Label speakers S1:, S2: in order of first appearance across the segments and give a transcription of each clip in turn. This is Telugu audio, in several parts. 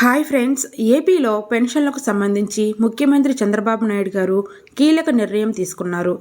S1: హాయ్ ఫ్రెండ్స్ ఏపీలో పెన్షన్లకు సంబంధించి ముఖ్యమంత్రి చంద్రబాబు నాయుడు గారు కీలక నిర్ణయం తీసుకున్నారు.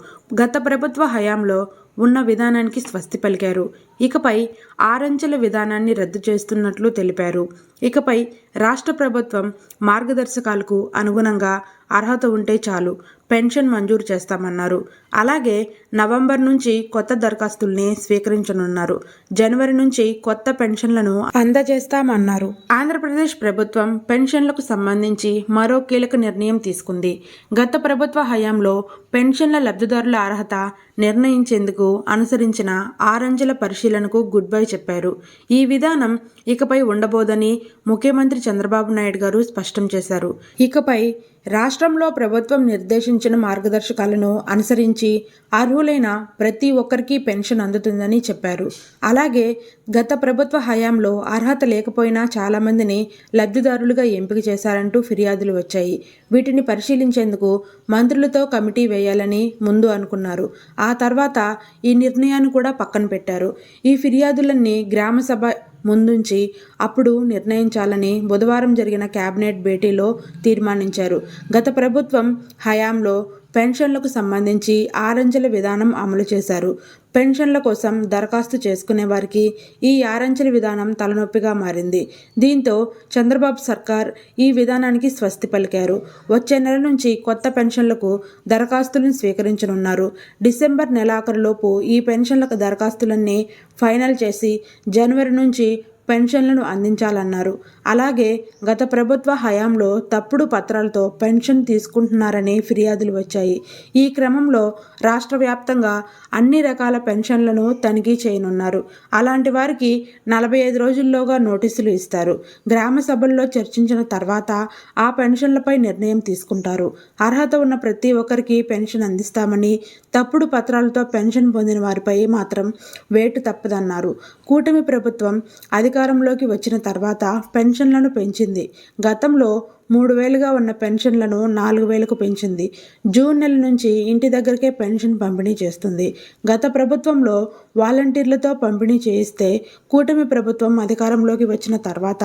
S1: గత ప్రభుత్వ హయాంలో ఉన్న విధానానికి స్వస్తి పలికారు. ఇకపై ఆరంచెల విధానాన్ని రద్దు చేస్తున్నట్లు తెలిపారు. ఇకపై రాష్ట్ర ప్రభుత్వం మార్గదర్శకాలకు అనుగుణంగా అర్హత ఉంటే చాలు పెన్షన్ మంజూరు చేస్తామన్నారు. అలాగే నవంబర్ నుంచి కొత్త దరఖాస్తుల్ని స్వీకరించనున్నారు. జనవరి నుంచి కొత్త పెన్షన్లను అందజేస్తామన్నారు. ఆంధ్రప్రదేశ్ ప్రభుత్వం పెన్షన్లకు సంబంధించి మరో కీలక నిర్ణయం తీసుకుంది. గత ప్రభుత్వ హయాంలో పెన్షన్ల లబ్ధిదారుల అర్హత నిర్ణయించేందుకు అనుసరించిన ఆరంజల పరిశీలనకు గుడ్ బై చెప్పారు. ఈ విధానం ఇకపై ఉండబోదని ముఖ్యమంత్రి చంద్రబాబు నాయుడు గారు స్పష్టం చేశారు. ఇకపై రాష్ట్రంలో ప్రభుత్వం నిర్దేశించిన మార్గదర్శకాలను అనుసరించి అర్హులైన ప్రతి ఒక్కరికి పెన్షన్ అందుతుందని చెప్పారు. అలాగే గత ప్రభుత్వ హయాంలో అర్హత లేకపోయినా చాలామందిని లబ్ధిదారులుగా ఎంపిక చేశారంటూ ఫిర్యాదులు వచ్చాయి. వీటిని పరిశీలించేందుకు మంత్రులతో కమిటీ వేయాలని ముందు అనుకున్నారు. ఆ తర్వాత ఈ నిర్ణయాన్ని కూడా పక్కన పెట్టారు. ఈ ఫిర్యాదులన్నీ గ్రామ సభ ముందుంచి అప్పుడు నిర్ణయించాలని బుధవారం జరిగిన కేబినెట్ భేటీలో తీర్మానించారు. గత ప్రభుత్వం హయాంలో పెన్షన్లకు సంబంధించి ఆరంచెల విధానం అమలు చేశారు. పెన్షన్ల కోసం దరఖాస్తు చేసుకునే వారికి ఈ ఆరంచెల విధానం తలనొప్పిగా మారింది. దీంతో చంద్రబాబు సర్కార్ ఈ విధానానికి స్వస్తి పలికారు. వచ్చే నెల నుంచి కొత్త పెన్షన్లకు దరఖాస్తులను స్వీకరించనున్నారు. డిసెంబర్ నెలాఖరులోపు ఈ పెన్షన్లకు దరఖాస్తులన్నీ ఫైనల్ చేసి జనవరి నుంచి పెన్షన్లను అందించాలన్నారు. అలాగే గత ప్రభుత్వ హయాంలో తప్పుడు పత్రాలతో పెన్షన్ తీసుకుంటున్నారని ఫిర్యాదులు వచ్చాయి. ఈ క్రమంలో రాష్ట్ర వ్యాప్తంగా అన్ని రకాల పెన్షన్లను తనిఖీ చేయనున్నారు. అలాంటి వారికి నలభై ఐదు రోజుల్లోగా నోటీసులు ఇస్తారు. గ్రామ సభల్లో చర్చించిన తర్వాత ఆ పెన్షన్లపై నిర్ణయం తీసుకుంటారు. అర్హత ఉన్న ప్రతి ఒక్కరికి పెన్షన్ అందిస్తామని తప్పుడు పత్రాలతో పెన్షన్ పొందిన వారిపై మాత్రం వేటు తప్పదన్నారు. కూటమి ప్రభుత్వం అధిక అధికారంలోకి వచ్చిన తర్వాత పెన్షన్లను పెంచింది. గతంలో మూడు వేలుగా ఉన్న పెన్షన్లను నాలుగు వేలకు పెంచింది. జూన్ నెల నుంచి ఇంటి దగ్గరకే పెన్షన్ పంపిణీ చేస్తుంది. గత ప్రభుత్వంలో వాలంటీర్లతో పంపిణీ చేయిస్తే కూటమి ప్రభుత్వం అధికారంలోకి వచ్చిన తర్వాత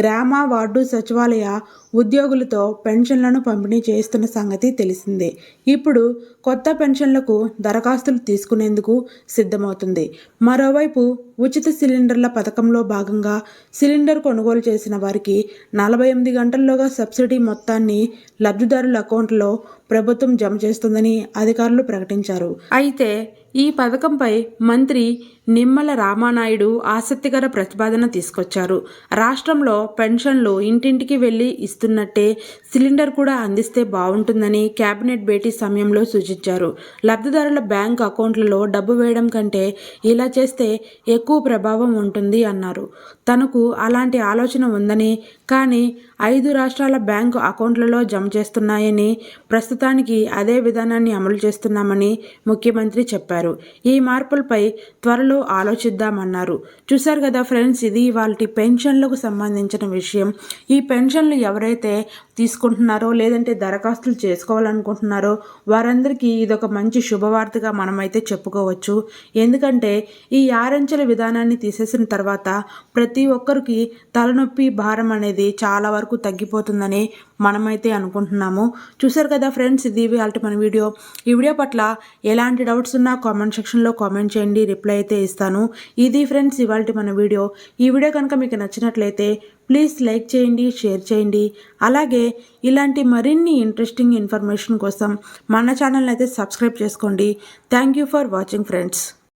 S1: గ్రామ వార్డు సచివాలయ ఉద్యోగులతో పెన్షన్లను పంపిణీ చేయిస్తున్న సంగతి తెలిసిందే. ఇప్పుడు కొత్త పెన్షన్లకు దరఖాస్తులు తీసుకునేందుకు సిద్ధమవుతుంది. మరోవైపు ఉచిత సిలిండర్ల పథకంలో భాగంగా సిలిండర్ కొనుగోలు చేసిన వారికి నలభై ఎనిమిది గంటల్లోగా సబ్సిడీ మొత్తాన్ని లబ్ధిదారుల అకౌంట్లో ప్రభుత్వం జమ చేస్తుందని అధికారులు ప్రకటించారు. అయితే ఈ పథకంపై మంత్రి నిమ్మల రామానాయుడు ఆసక్తికర ప్రతిపాదన తీసుకొచ్చారు. రాష్ట్రంలో పెన్షన్లు ఇంటింటికి వెళ్ళి ఇస్తున్నట్టే సిలిండర్ కూడా అందిస్తే బాగుంటుందని కేబినెట్ భేటీ సమయంలో సూచించారు. లబ్ధిదారుల బ్యాంక్ అకౌంట్లలో డబ్బు వేయడం కంటే ఇలా చేస్తే ఎక్కువ ప్రభావం ఉంటుంది అన్నారు. తనకు అలాంటి ఆలోచన ఉందని కానీ ఐదు రాష్ట్రాల బ్యాంకు అకౌంట్లలో జమ చేస్తున్నాయని ప్రస్తుతానికి అదే విధానాన్ని అమలు చేస్తున్నామని ముఖ్యమంత్రి చెప్పారు. ఈ మార్పులపై త్వరలో ఆలోచిద్దామన్నారు. చూశారు కదా ఫ్రెండ్స్ ఇది వాళ్ళ పెన్షన్లకు సంబంధించిన విషయం. ఈ పెన్షన్లు ఎవరైతే తీసుకుంటున్నారో లేదంటే దరఖాస్తులు చేసుకోవాలనుకుంటున్నారో వారందరికీ ఇదొక మంచి శుభవార్తగా మనమైతే చెప్పుకోవచ్చు. ఎందుకంటే ఈ ఆరంచెల విధానాన్ని తీసేసిన తర్వాత ప్రతి ఒక్కరికి తలనొప్పి భారం అనేది చాలా వరకు తగ్గిపోతుందని మనమైతే అనుకుంటున్నాము. చూసారు కదా ఫ్రెండ్స్ ఇది వాళ్ళ మన వీడియో. ఈ వీడియో పట్ల ఎలాంటి డౌట్స్ ఉన్నా కామెంట్ సెక్షన్లో కామెంట్ చేయండి రిప్లై అయితే ఇస్తాను. ఇది ఫ్రెండ్స్ ఇవాళ మన వీడియో. ఈ వీడియో కనుక మీకు నచ్చినట్లయితే ప్లీజ్ లైక్ చేయండి షేర్ చేయండి. అలాగే ఇలాంటి మరిన్ని ఇంట్రెస్టింగ్ ఇన్ఫర్మేషన్ కోసం మన ఛానల్ అయితే సబ్స్క్రైబ్ చేసుకోండి. Thank you for watching friends.